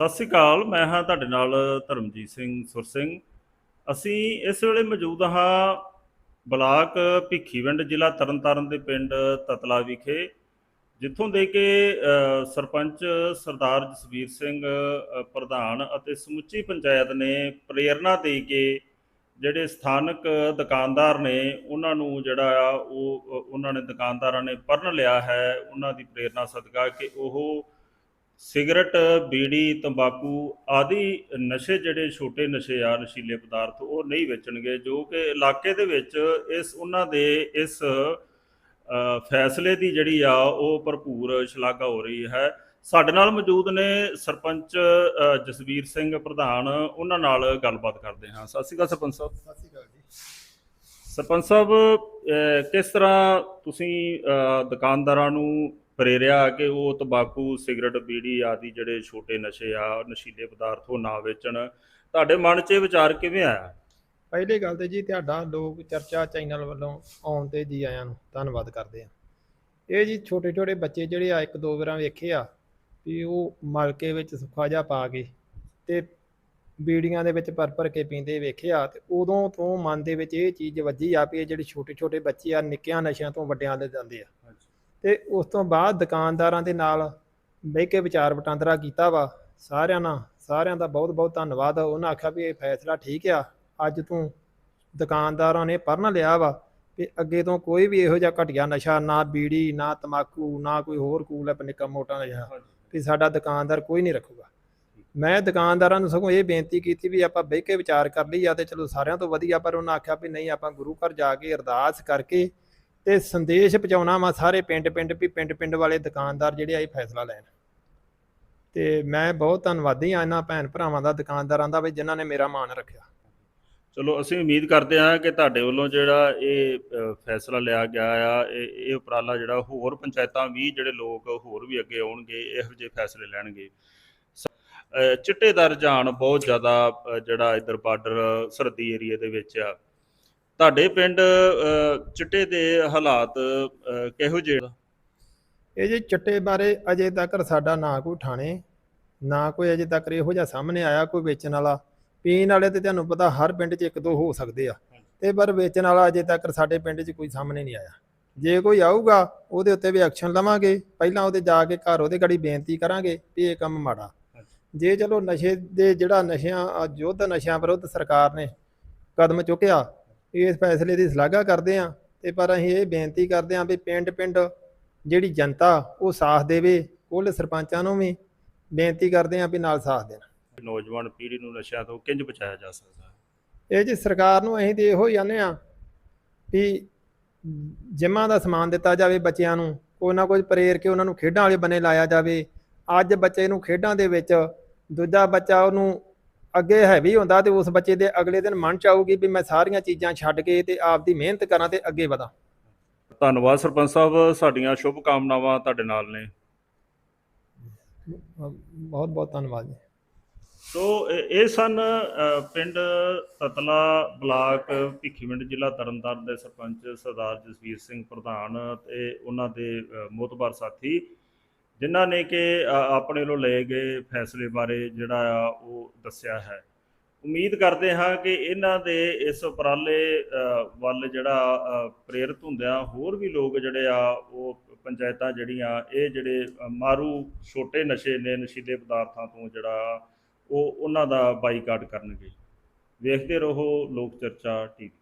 ਸਤਿ ਸ਼੍ਰੀ ਅਕਾਲ, ਮੈਂ ਹਾਂ ਤੁਹਾਡੇ ਨਾਲ ਧਰਮਜੀਤ ਸਿੰਘ ਸੁਰ ਸਿੰਘ। ਅਸੀਂ ਇਸ ਵੇਲੇ ਮੌਜੂਦ ਹਾਂ ਬਲਾਕ ਭਿੱਖੀਵਿੰਡ ਜ਼ਿਲ੍ਹਾ ਤਰਨਤਾਰਨ ਦੇ ਪਿੰਡ ਤਤਲਾ ਵਿਖੇ, ਜਿੱਥੋਂ ਦੇ ਕੇ ਸਰਪੰਚ ਸਰਦਾਰ ਜਸਵੀਰ ਸਿੰਘ ਪ੍ਰਧਾਨ ਅਤੇ ਸਮੁੱਚੀ ਪੰਚਾਇਤ ਨੇ ਪ੍ਰੇਰਣਾ ਦੇ ਕੇ ਜਿਹੜੇ ਸਥਾਨਕ ਦੁਕਾਨਦਾਰ ਨੇ, ਉਹਨਾਂ ਨੂੰ ਜਿਹੜਾ ਆ ਉਹ, ਉਹਨਾਂ ਨੇ ਦੁਕਾਨਦਾਰਾਂ ਨੇ ਪਰਨ ਲਿਆ ਹੈ, ਉਹਨਾਂ ਦੀ ਪ੍ਰੇਰਣਾ ਸਦਕਾ ਕਿ ਉਹ ਸਿਗਰਟ ਬੀੜੀ ਤੰਬਾਕੂ ਆਦਿ ਨਸ਼ੇ ਜਿਹੜੇ ਛੋਟੇ ਨਸ਼ੇ ਆ ਨਸ਼ੀਲੇ ਪਦਾਰਥ ਉਹ ਨਹੀਂ ਵੇਚਣਗੇ ਜੋ ਕਿ ਇਲਾਕੇ ਦੇ ਵਿੱਚ ਇਸ ਉਹਨਾਂ ਦੇ ਇਸ ਫੈਸਲੇ ਦੀ ਜਿਹੜੀ ਆ ਉਹ ਭਰਪੂਰ ਸ਼ਲਾਘਾ ਹੋ ਰਹੀ ਹੈ। ਸਾਡੇ ਨਾਲ ਮੌਜੂਦ ਨੇ ਸਰਪੰਚ ਜਸਵੀਰ ਸਿੰਘ ਪ੍ਰਧਾਨ ਉਹਨਾਂ ਨਾਲ ਗੱਲਬਾਤ ਕਰਦੇ ਹਾਂ। ਸਤਿ ਸ਼੍ਰੀ ਅਕਾਲ ਸਰਪੰਚ ਸਾਹਿਬ। ਸਤਿ ਸ਼੍ਰੀ ਅਕਾਲ ਜੀ। ਸਰਪੰਚ ਸਾਹਿਬ ਕਿਸ ਤਰ੍ਹਾਂ ਤੁਸੀਂ ਦੁਕਾਨਦਾਰਾਂ ਨੂੰ ਪ੍ਰੇਰਿਆ ਕਿ ਉਹ ਤੰਬਾਕੂ, ਸਿਗਰਟ, ਬੀੜੀ ਆਦਿ ਜਿਹੜੇ ਛੋਟੇ ਨਸ਼ੇ ਆ, ਨਸ਼ੀਲੇ ਪਦਾਰਥ ਉਹ ਨਾ ਵੇਚਣ। ਤੁਹਾਡੇ ਮਨ 'ਚ ਇਹ ਵਿਚਾਰ ਕਿਵੇਂ ਆਇਆ? ਪਹਿਲੀ ਗੱਲ ਤੇ ਜੀ ਤੁਹਾਡਾ ਲੋਕ ਚਰਚਾ ਚੈਨਲ ਵੱਲੋਂ ਆਉਣ ਤੇ ਜੀ ਆਇਆਂ ਨੂੰ ਧੰਨਵਾਦ ਕਰਦੇ ਆ ਇਹ ਜੀ ਛੋਟੇ ਛੋਟੇ ਬੱਚੇ ਜਿਹੜੇ ਆ, ਇੱਕ ਦੋ ਵਾਰਾਂ ਵੇਖੇ ਆ, ਵੀ ਉਹ ਮਲਕੇ ਵਿੱਚ ਸੁੱਖਾ ਜਿਹਾ ਪਾ ਕੇ ਤੇ ਬੀੜੀਆਂ ਦੇ ਵਿੱਚ ਭਰ ਭਰ ਕੇ ਪੀਂਦੇ ਵੇਖਿਆ ਤੇ ਉਦੋਂ ਤੋਂ ਮਨ ਦੇ ਵਿੱਚ ਇਹ ਚੀਜ਼ ਵੱਜੀ ਆ ਵੀ ਇਹ ਜਿਹੜੇ ਛੋਟੇ ਛੋਟੇ ਬੱਚੇ ਆ, ਨਿੱਕਿਆਂ ਨਸ਼ਿਆਂ ਤੋਂ ਵੱਡਿਆਂ ਦੇ ਜਾਂਦੇ ਆ। ਤੇ ਉਸ ਤੋਂ ਬਾਅਦ ਦੁਕਾਨਦਾਰਾਂ ਦੇ ਨਾਲ ਬਹਿ ਕੇ ਵਿਚਾਰ ਵਟਾਂਦਰਾ ਕੀਤਾ ਵਾ। ਸਾਰਿਆਂ ਨਾਲ, ਸਾਰਿਆਂ ਦਾ ਬਹੁਤ ਬਹੁਤ ਧੰਨਵਾਦ। ਉਹਨਾਂ ਆਖਿਆ ਵੀ ਇਹ ਫੈਸਲਾ ਠੀਕ ਆ। ਅੱਜ ਤੋਂ ਦੁਕਾਨਦਾਰਾਂ ਨੇ ਪਰਨ ਲਿਆ ਵਾ ਕਿ ਅੱਗੇ ਤੋਂ ਕੋਈ ਵੀ ਇਹੋ ਜਿਹਾ ਘਟੀਆ ਨਸ਼ਾ ਨਾ ਬੀੜੀ, ਨਾ ਤਮਾਕੂ, ਨਾ ਕੋਈ ਹੋਰ ਕੂਲ ਹੈ ਨਿੱਕਾ ਮੋਟਾ ਨਸ਼ਾ ਵੀ ਸਾਡਾ ਦੁਕਾਨਦਾਰ ਕੋਈ ਨਹੀਂ ਰੱਖੂਗਾ। ਮੈਂ ਦੁਕਾਨਦਾਰਾਂ ਨੂੰ ਸਗੋਂ ਇਹ ਬੇਨਤੀ ਕੀਤੀ ਵੀ ਆਪਾਂ ਬਹਿ ਕੇ ਵਿਚਾਰ ਕਰ ਲਈ ਆ ਤੇ ਚਲੋ ਸਾਰਿਆਂ ਤੋਂ ਵਧੀਆ, ਪਰ ਉਹਨਾਂ ਆਖਿਆ ਵੀ ਨਹੀਂ, ਆਪਾਂ ਗੁਰੂ ਘਰ ਜਾ ਕੇ ਅਰਦਾਸ ਕਰਕੇ ਤੇ ਸੰਦੇਸ਼ ਪਹੁੰਚਾਉਣਾ ਵਾ ਸਾਰੇ ਪਿੰਡ ਪਿੰਡ ਵੀ ਪਿੰਡ ਪਿੰਡ ਵਾਲੇ ਦੁਕਾਨਦਾਰ ਜਿਹੜੇ ਆ ਇਹ ਫੈਸਲਾ ਲੈਣ। ਤੇ ਮੈਂ ਬਹੁਤ ਧੰਨਵਾਦੀ ਆ ਇਹਨਾਂ ਭੈਣ ਭਰਾਵਾਂ ਦਾ, ਦੁਕਾਨਦਾਰਾਂ ਦਾ ਵੀ ਜਿਨ੍ਹਾਂ ਨੇ ਮੇਰਾ ਮਾਣ ਰੱਖਿਆ। ਚਲੋ, ਅਸੀਂ ਉਮੀਦ ਕਰਦੇ ਹਾਂ ਕਿ ਤੁਹਾਡੇ ਵੱਲੋਂ ਜਿਹੜਾ ਇਹ ਫੈਸਲਾ ਲਿਆ ਗਿਆ ਆ, ਇਹ ਇਹ ਉਪਰਾਲਾ ਜਿਹੜਾ ਹੋਰ ਪੰਚਾਇਤਾਂ ਵੀ ਜਿਹੜੇ ਲੋਕ ਹੋਰ ਵੀ ਅੱਗੇ ਆਉਣਗੇ, ਇਹੋ ਜਿਹੇ ਫੈਸਲੇ ਲੈਣਗੇ। ਚਿੱਟੇ ਦਾ ਰੁਝਾਨ ਬਹੁਤ ਜ਼ਿਆਦਾ ਜਿਹੜਾ ਇਧਰ ਬਾਰਡਰ ਸਰਹੱਦੀ ਏਰੀਆ ਦੇ ਵਿੱਚ ਆ। ਤੁਹਾਡੇ ਪਿੰਡ ਚਿੱਟੇ ਦੇ ਹਾਲਾਤ ਕਿਹੋ ਜਿਹੇ? ਇਹ ਜੀ ਚਿੱਟੇ ਬਾਰੇ ਅਜੇ ਤੱਕ ਸਾਡਾ ਨਾ ਕੋਈ ਠਾਣੇ ਨਾ ਕੋਈ ਅਜੇ ਤੱਕ ਇਹੋ ਜਿਹਾ ਸਾਹਮਣੇ ਆਇਆ ਕੋਈ ਵੇਚਣ ਵਾਲਾ। ਪੀਣ ਵਾਲੇ ਤੇ ਤੁਹਾਨੂੰ ਪਤਾ ਹਰ ਪਿੰਡ 'ਚ ਇੱਕ ਦੋ ਹੋ ਸਕਦੇ ਆ। ਤੇ ਪਰ ਵੇਚਣ ਵਾਲਾ ਅਜੇ ਤੱਕ ਸਾਡੇ ਪਿੰਡ 'ਚ ਕੋਈ ਸਾਹਮਣੇ ਨਹੀਂ ਆਇਆ। ਜੇ ਕੋਈ ਆਊਗਾ ਉਹਦੇ ਉੱਤੇ ਵੀ ਐਕਸ਼ਨ ਲਵਾਂਗੇ। ਪਹਿਲਾਂ ਉਹਦੇ ਜਾ ਕੇ ਘਰ ਉਹਦੇ ਗੜੀ ਬੇਨਤੀ ਕਰਾਂਗੇ ਵੀ ਇਹ ਕੰਮ ਮਾੜਾ। ਜੇ ਚਲੋ ਨਸ਼ੇ ਦੇ ਜਿਹੜਾ ਨਸ਼ਿਆਂ ਯੁੱਧ ਨਸ਼ਿਆਂ ਵਿਰੁੱਧ ਸਰਕਾਰ ਨੇ ਕਦਮ ਚੁੱਕਿਆ ਇਸ ਫੈਸਲੇ ਦੀ ਸ਼ਲਾਘਾ ਕਰਦੇ ਆ ਤੇ ਪਰ ਅਸੀਂ ਇਹ ਬੇਨਤੀ ਕਰਦੇ ਆ ਵੀ ਪਿੰਡ ਪਿੰਡ ਜਿਹੜੀ ਜਨਤਾ ਉਹ ਸਾਥ ਦੇਵੇ ਕੁੱਲ ਸਰਪੰਚਾਂ ਨੂੰ ਵੀ ਬੇਨਤੀ ਕਰਦੇ ਆ ਵੀ ਨਾਲ ਸਾਥ ਦੇਣ। ਨੌਜਵਾਨ ਪੀੜ੍ਹੀ ਨੂੰ ਨਸ਼ਿਆਂ ਤੋਂ ਕਿੰਜ ਬਚਾਇਆ ਜਾ ਸਕਦਾ ਹੈ? ਇਹ ਜੀ ਸਰਕਾਰ ਨੂੰ ਅਸੀਂ ਤੇ ਇਹੋ ਹੀ ਆਨੇ ਆ ਵੀ ਜਿਮਾਂ ਦਾ ਸਮਾਨ ਦਿੱਤਾ ਜਾਵੇ ਬੱਚਿਆਂ ਨੂੰ ਕੋਈ ਨਾ ਕੋਈ ਪ੍ਰੇਰ ਕੇ ਉਹਨਾਂ ਨੂੰ ਖੇਡਾਂ ਵਾਲੇ ਬੰਨੇ ਲਾਇਆ ਜਾਵੇ। ਅੱਜ ਬੱਚੇ ਨੂੰ ਖੇਡਾਂ ਦੇ ਵਿੱਚ ਦੂਜਾ ਬੱਚਾ ਉਹਨੂੰ ਅੱਗੇ ਹੈਵੀ ਹੁੰਦਾ ਤੇ ਉਸ ਬੱਚੇ ਦੇ ਅਗਲੇ ਦਿਨ ਮਨ ਚ ਆਊਗੀ ਵੀ ਮੈਂ ਸਾਰੀਆਂ ਚੀਜ਼ਾਂ ਛੱਡ ਕੇ ਤੇ ਆਪਦੀ ਮਿਹਨਤ ਕਰਾਂ ਤੇ ਅੱਗੇ ਵਧਾਂ। ਧੰਨਵਾਦ ਸਰਪੰਚ ਸਾਹਿਬ ਸਾਡੀਆਂ ਸ਼ੁਭ ਕਾਮਨਾਵਾਂ ਤੁਹਾਡੇ ਨਾਲ ਨੇ। ਬਹੁਤ ਬਹੁਤ ਧੰਨਵਾਦ ਜੀ। ਸੋ ਇਹ ਸਨ ਪਿੰਡ ਤਤਲਾ ਬਲਾਕ ਭਿੱਖੀਵਿੰਡ ਜ਼ਿਲ੍ਹਾ ਤਰਨਤਾਰਨ ਦੇ ਸਰਪੰਚ ਸਰਦਾਰ ਜਸਵੀਰ ਸਿੰਘ ਪ੍ਰਧਾਨ ਤੇ ਉਹਨਾਂ ਦੇ ਅ, ਮੋਹਤਬਾਰ ਸਾਥੀ ਜਿਨ੍ਹਾਂ ਨੇ ਕਿ ਆਪਣੇ ਵੱਲੋਂ ਲਏ ਗਏ ਫੈਸਲੇ ਬਾਰੇ ਜਿਹੜਾ ਆ ਉਹ ਦੱਸਿਆ ਹੈ। ਉਮੀਦ ਕਰਦੇ ਹਾਂ ਕਿ ਇਹਨਾਂ ਦੇ ਇਸ ਉਪਰਾਲੇ ਵੱਲ ਜਿਹੜਾ ਪ੍ਰੇਰਿਤ ਹੁੰਦਿਆਂ ਹੋਰ ਵੀ ਲੋਕ ਜਿਹੜੇ ਆ, ਉਹ ਪੰਚਾਇਤਾਂ ਜਿਹੜੀਆਂ, ਇਹ ਜਿਹੜੇ ਮਾਰੂ ਛੋਟੇ ਨਸ਼ੇ ਨੇ, ਨਸ਼ੀਲੇ ਪਦਾਰਥਾਂ ਤੋਂ ਜਿਹੜਾ, ਉਹ ਉਹਨਾਂ ਦਾ ਬਾਈਕਾਟ ਕਰਨਗੇ। ਵੇਖਦੇ ਰਹੋ ਲੋਕ ਚਰਚਾ ਟੀਵੀ।